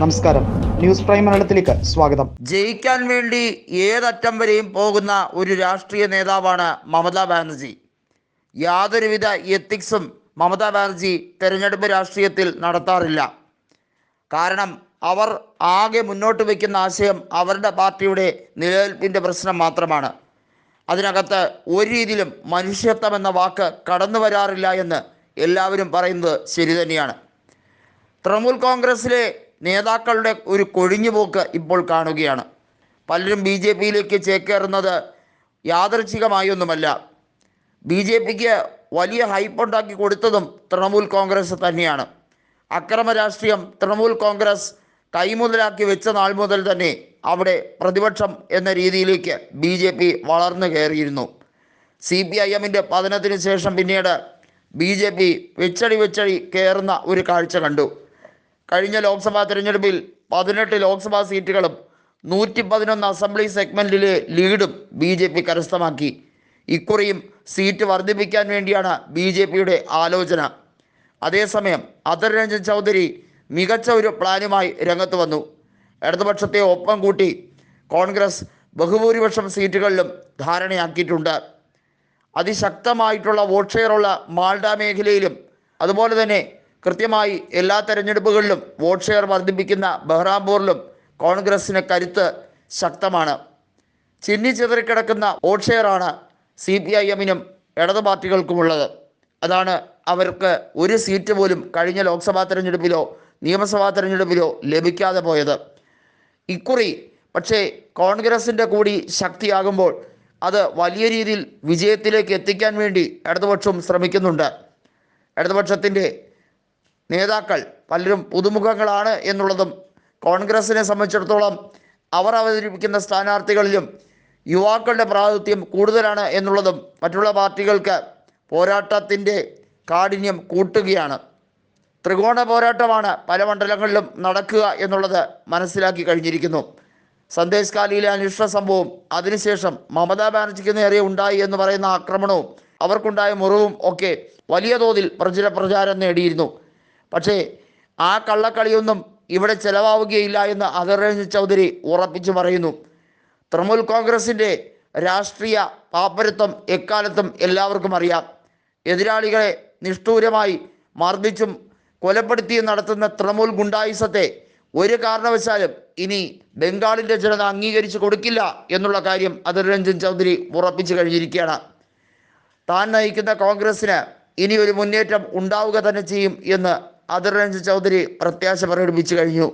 നമസ്കാരം. News prime മലയാളത്തിലേക്ക് സ്വാഗതം. ജയിക്കാൻ വേണ്ടി ഏതറ്റം വരെയും പോകുന്ന ഒരു രാഷ്ട്രീയ നേതാവാണ് മമതാ ബാനർജി. യാതൊരുവിധ എത്തിക്സും മമതാ ബാനർജി തെരഞ്ഞെടുപ്പ് രാഷ്ട്രീയത്തിൽ നടത്താറില്ല. കാരണം അവർ ആകെ മുന്നോട്ട് വയ്ക്കുന്ന ആശയം അവരുടെ പാർട്ടിയുടെ നിലനിൽപ്പിന്റെ പ്രശ്നം മാത്രമാണ്. അതിനകത്ത് ഒരു രീതിയിലും മനുഷ്യത്വം എന്ന വാക്ക് കടന്നു വരാറില്ല എന്ന് എല്ലാവരും പറയുന്നത് ശരി തന്നെയാണ്. തൃണമൂൽ കോൺഗ്രസ്സിലെ നേതാക്കളുടെ ഒരു കൊഴിഞ്ഞുപോക്ക് ഇപ്പോൾ കാണുകയാണ്. പലരും ബി ജെ പിയിലേക്ക് ചേക്കേറുന്നത് യാദർച്ഛികമായൊന്നുമല്ല ബി ജെ പിക്ക് വലിയ ഹൈപ്പ് ഉണ്ടാക്കി കൊടുത്തതും തൃണമൂൽ കോൺഗ്രസ് തന്നെയാണ്. അക്രമ രാഷ്ട്രീയം തൃണമൂൽ കോൺഗ്രസ് കൈമുതലാക്കി വെച്ച നാൾ മുതൽ തന്നെ അവിടെ പ്രതിപക്ഷം എന്ന രീതിയിലേക്ക് ബി ജെ പി വളർന്നു കയറിയിരുന്നു. സി പി ഐ എമ്മിന്റെ പതനത്തിന് ശേഷം പിന്നീട് ബി ജെ പി വെച്ചടി വെച്ചടി കയറുന്ന ഒരു കാഴ്ച കണ്ടു. കഴിഞ്ഞ ലോക്സഭാ തിരഞ്ഞെടുപ്പിൽ പതിനെട്ട് ലോക്സഭാ സീറ്റുകളും നൂറ്റി പതിനൊന്ന് അസംബ്ലി സെഗ്മെന്റിലെ ലീഡും ബി ജെ പി കരസ്ഥമാക്കി. ഇക്കുറിയും സീറ്റ് വർദ്ധിപ്പിക്കാൻ വേണ്ടിയാണ് ബി ജെ പിയുടെ ആലോചന. അതേസമയം അധർ രഞ്ജൻ ചൗധരി മികച്ച ഒരു പ്ലാനുമായി രംഗത്ത് വന്നു. ഇടതുപക്ഷത്തെ ഒപ്പം കൂട്ടി കോൺഗ്രസ് ബഹുഭൂരിപക്ഷം സീറ്റുകളിലും ധാരണയാക്കിയിട്ടുണ്ട്. അതിശക്തമായിട്ടുള്ള വോട്ട് ഷെയറുള്ള മാൾഡ മേഖലയിലും അതുപോലെ തന്നെ കൃത്യമായി എല്ലാ തെരഞ്ഞെടുപ്പുകളിലും വോട്ട് ഷെയർ വർദ്ധിപ്പിക്കുന്ന ബഹ്റാംപൂറിലും കോൺഗ്രസിന് കരുത്ത് ശക്തമാണ്. ചിന്നി ചിതറിക്കിടക്കുന്ന വോട്ട് ഷെയറാണ് സി പി ഐ എമ്മിനും ഇടതു പാർട്ടികൾക്കുമുള്ളത്. അതാണ് അവർക്ക് ഒരു സീറ്റ് പോലും കഴിഞ്ഞ ലോക്സഭാ തെരഞ്ഞെടുപ്പിലോ നിയമസഭാ തെരഞ്ഞെടുപ്പിലോ ലഭിക്കാതെ പോയത്. ഇക്കുറി പക്ഷേ കോൺഗ്രസിന്റെ കൂടി ശക്തിയാകുമ്പോൾ അത് വലിയ രീതിയിൽ വിജയത്തിലേക്ക് എത്തിക്കാൻ വേണ്ടി ഇടതുപക്ഷവും ശ്രമിക്കുന്നുണ്ട്. ഇടതുപക്ഷത്തിന്റെ നേതാക്കൾ പലരും പുതുമുഖങ്ങളാണ് എന്നുള്ളതും കോൺഗ്രസിനെ സംബന്ധിച്ചിടത്തോളം അവർ അവതരിപ്പിക്കുന്ന സ്ഥാനാർത്ഥികളിലും യുവാക്കളുടെ പ്രാതിനിധ്യം കൂടുതലാണ് എന്നുള്ളതും മറ്റുള്ള പാർട്ടികൾക്ക് പോരാട്ടത്തിന്റെ കാഠിന്യം കൂട്ടുകയാണ്. ത്രികോണ പോരാട്ടമാണ് പല മണ്ഡലങ്ങളിലും നടക്കുക എന്നുള്ളത് മനസ്സിലാക്കി കഴിഞ്ഞിരിക്കുന്നു. സന്ദേശ് കാലിയിലെ അനിഷ്ട സംഭവവും അതിനുശേഷം മമതാ ബാനർജിക്ക് നേരെ ഉണ്ടായി എന്ന് പറയുന്ന ആക്രമണവും അവർക്കുണ്ടായ മുറിവും ഒക്കെ വലിയ തോതിൽ പ്രചര പ്രചാരം നേടിയിരുന്നു. പക്ഷേ ആ കള്ളക്കളിയൊന്നും ഇവിടെ ചെലവാവുകയില്ല എന്ന് അധർരഞ്ജൻ ചൗധരി ഉറപ്പിച്ചു പറയുന്നു. തൃണമൂൽ കോൺഗ്രസിന്റെ രാഷ്ട്രീയ പാപ്പരത്വം എക്കാലത്തും എല്ലാവർക്കും അറിയാം. എതിരാളികളെ നിഷ്ഠൂരമായി മർദ്ദിച്ചും കൊലപ്പെടുത്തിയും നടത്തുന്ന തൃണമൂൽ ഗുണ്ടായുസത്തെ ഒരു കാരണവശാലും ഇനി ബംഗാളിന്റെ ജനത അംഗീകരിച്ചു കൊടുക്കില്ല എന്നുള്ള കാര്യം അധർ രഞ്ജൻ ചൗധരി ഉറപ്പിച്ചു കഴിഞ്ഞിരിക്കുകയാണ്. താൻ നയിക്കുന്ന കോൺഗ്രസ്സിന് ഇനി ഒരു മുന്നേറ്റം ഉണ്ടാവുക തന്നെ ചെയ്യും എന്ന് അധർ രഞ്ജൻ ചൗധരി പ്രത്യാശ പ്രകടിപ്പിച്ചു കഴിഞ്ഞു.